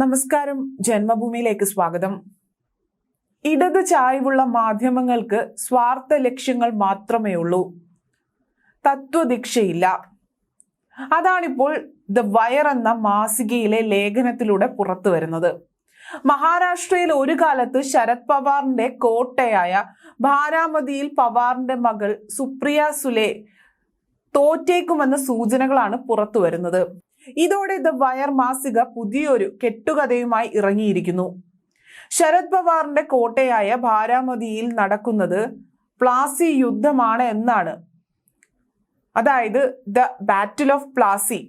നമസ്കാരം. ജന്മഭൂമിയിലേക്ക് സ്വാഗതം. ഇടത് ചായ്വുള്ള മാധ്യമങ്ങൾക്ക് സ്വാർത്ഥ ലക്ഷ്യങ്ങൾ മാത്രമേ ഉള്ളൂ. തത്വദീക്ഷയില്ല. അതാണിപ്പോൾ ദ വയർ എന്ന മാസികയിലെ ലേഖനത്തിലൂടെ പുറത്തു വരുന്നത്. മഹാരാഷ്ട്രയിൽ ഒരു കാലത്ത് ശരത് പവാറിന്റെ കോട്ടയായ ഭാരാമതിയിൽ പവാറിന്റെ മകൾ സുപ്രിയ സുലെ തോറ്റേക്കുമെന്ന സൂചനകളാണ് പുറത്തു വരുന്നത്. ഇതോടെ ദ വയർ മാസിക പുതിയൊരു കെട്ടുകഥയുമായി ഇറങ്ങിയിരിക്കുന്നു. ശരത് പവാറിന്റെ കോട്ടയായ ബാരാമതിയിൽ നടക്കുന്നത് പ്ലാസി യുദ്ധമാണ് എന്നാണ്. അതായത് ദ ബാറ്റിൽ ഓഫ് പ്ലാസി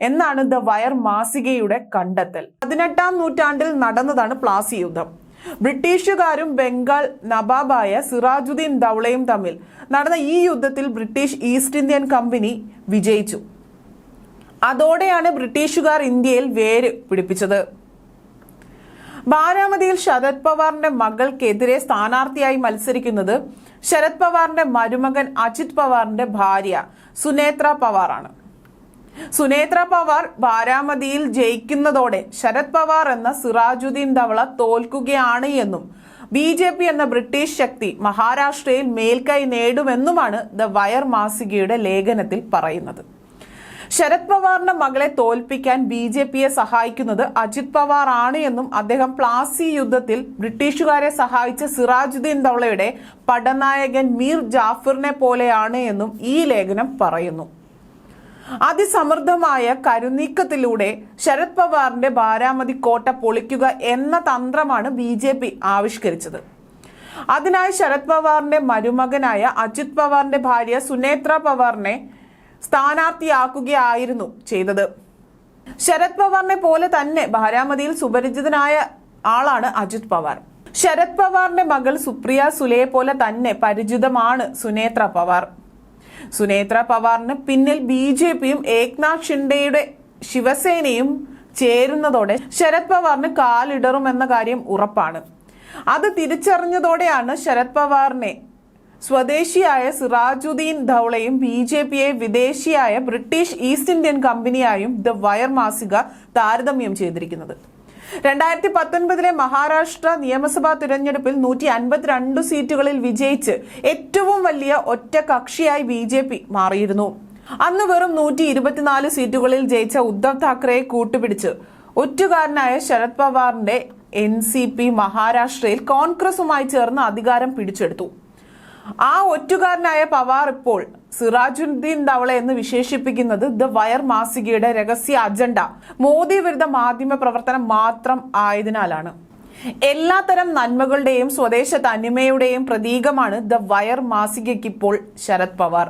എന്നാണ് ദ വയർ മാസികയുടെ കണ്ടെത്തൽ. പതിനെട്ടാം നൂറ്റാണ്ടിൽ നടന്നതാണ് പ്ലാസി യുദ്ധം. ബ്രിട്ടീഷുകാരും ബംഗാൾ നവാബായ സിറാജുദ്ദീൻ ദൗളയും തമ്മിൽ നടന്ന ഈ യുദ്ധത്തിൽ ബ്രിട്ടീഷ് ഈസ്റ്റ് ഇന്ത്യൻ കമ്പനി വിജയിച്ചു. അതോടെയാണ് ബ്രിട്ടീഷുകാർ ഇന്ത്യയിൽ വേര് പിടിപ്പിച്ചത്. ബാരാമതിയിൽ ശരത് പവാറിന്റെ മകൾക്കെതിരെ സ്ഥാനാർത്ഥിയായി മത്സരിക്കുന്നത് ശരത് പവാറിന്റെ മരുമകൻ അജിത് പവാറിന്റെ ഭാര്യ സുനേത്ര പവാറാണ്. സുനേത്ര പവാർ ബാരാമതിയിൽ ജയിക്കുന്നതോടെ ശരത് പവാർ എന്ന സിറാജുദ്ദീൻ ധവള തോൽക്കുകയാണ് എന്നും ബി ജെ പി എന്ന ബ്രിട്ടീഷ് ശക്തി മഹാരാഷ്ട്രയിൽ മേൽക്കൈ നേടുമെന്നുമാണ് ദ വയർ മാസികയുടെ ലേഖനത്തിൽ പറയുന്നത്. ശരത് പവാറിന്റെ മകളെ തോൽപ്പിക്കാൻ ബി ജെ പിയെ സഹായിക്കുന്നത് അജിത് പവാർ ആണ് എന്നും അദ്ദേഹം പ്ലാസി യുദ്ധത്തിൽ ബ്രിട്ടീഷുകാരെ സഹായിച്ച സിറാജുദ്ദീൻ ദൗളയുടെ പടനായകൻ മീർ ജാഫറിനെ പോലെയാണ് എന്നും ഈ ലേഖനം പറയുന്നു. അതിസമൃദ്ധമായ കരുനീക്കത്തിലൂടെ ശരത് പവാറിന്റെ ബാരാമതി കോട്ട പൊളിക്കുക എന്ന തന്ത്രമാണ് ബി ജെ പി ആവിഷ്കരിച്ചത്. അതിനായി ശരത് പവാറിന്റെ മരുമകനായ അജിത് പവാറിന്റെ ഭാര്യ സുനേത്ര പവാറിനെ സ്ഥാനാർത്ഥിയാക്കുകയായിരുന്നു ചെയ്തത്. ശരത് പവാറിനെ പോലെ തന്നെ ബാരാമതിയിൽ സുപരിചിതനായ ആളാണ് അജിത് പവാർ. ശരത് പവാറിന്റെ മകൾ സുപ്രിയ സുലയെ പോലെ തന്നെ പരിചിതമാണ് സുനേത്ര പവാർ. സുനേത്ര പവാറിന് പിന്നിൽ ബി ജെ പിയും ഏക്നാഥ് ഷിൻഡെയുടെ ശിവസേനയും ചേരുന്നതോടെ ശരത് പവാറിന് കാലിടറുമെന്ന കാര്യം ഉറപ്പാണ്. അത് തിരിച്ചറിഞ്ഞതോടെയാണ് ശരത് പവാറിനെ സ്വദേശിയായ സിറാജുദ്ദീൻ ധൗളയും ബി ജെ പിയെ വിദേശിയായ ബ്രിട്ടീഷ് ഈസ്റ്റ് ഇന്ത്യൻ കമ്പനിയായും ദ വയർ മാസിക താരതമ്യം ചെയ്തിരിക്കുന്നത്. രണ്ടായിരത്തി പത്തൊൻപതിലെ മഹാരാഷ്ട്ര നിയമസഭാ തിരഞ്ഞെടുപ്പിൽ നൂറ്റി അൻപത്തിരണ്ട് സീറ്റുകളിൽ വിജയിച്ച് ഏറ്റവും വലിയ ഒറ്റ കക്ഷിയായി ബി ജെ പി മാറിയിരുന്നു. അന്ന് വെറും നൂറ്റി ഇരുപത്തിനാല് സീറ്റുകളിൽ ജയിച്ച ഉദ്ധവ് താക്കറെയെ കൂട്ടുപിടിച്ച് ഒറ്റുകാരനായ ശരത് പവാറിന്റെ എൻ സി പി മഹാരാഷ്ട്രയിൽ കോൺഗ്രസുമായി ചേർന്ന് അധികാരം പിടിച്ചെടുത്തു. ആ ഒറ്റുകാരനായ പവാർ ഇപ്പോൾ സിറാജുദ്ദീൻ ദവള എന്ന് വിശേഷിപ്പിക്കുന്നത് ദ വയർ മാസികയുടെ രഹസ്യ അജണ്ട. മോദി വിരുദ്ധ മാധ്യമ പ്രവർത്തനം മാത്രം ആയതിനാലാണ്. എല്ലാത്തരം നന്മകളുടെയും സ്വദേശ തനിമയുടെയും പ്രതീകമാണ് ദ വയർ മാസികയ്ക്കിപ്പോൾ ശരത് പവാർ.